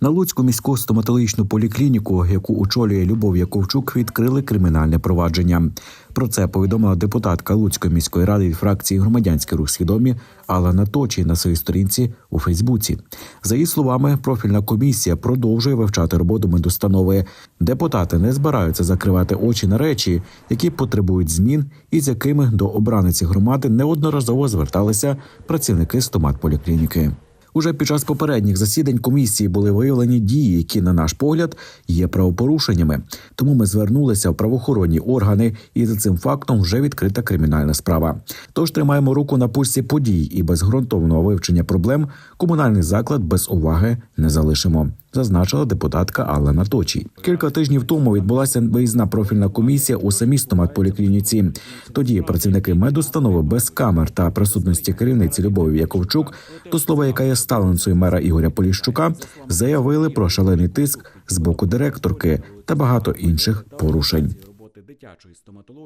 На Луцьку міську стоматологічну поліклініку, яку очолює Любов Яковчук, відкрили кримінальне провадження. Про це повідомила депутатка Луцької міської ради від фракції Громадянський рух свідомі Алана Точі на своїй сторінці у Фейсбуці. За її словами, профільна комісія продовжує вивчати роботу медустанови. Депутати не збираються закривати очі на речі, які потребують змін, і з якими до обраниці громади неодноразово зверталися працівники стоматполіклініки. Уже під час попередніх засідань комісії були виявлені дії, які, на наш погляд, є правопорушеннями. Тому ми звернулися в правоохоронні органи, і за цим фактом вже відкрита кримінальна справа. Тож тримаємо руку на пульсі подій і без ґрунтовного вивчення проблем комунальний заклад без уваги не залишимо. Зазначила депутатка Алла Наточій. Кілька тижнів тому відбулася виїзна профільна комісія у самій стоматполіклініці. Тоді працівники медустанови без камер та присутності керівниці Любові Яковчук, до слова, яка є сталенцею мера Ігоря Поліщука, заявили про шалений тиск з боку директорки та багато інших порушень.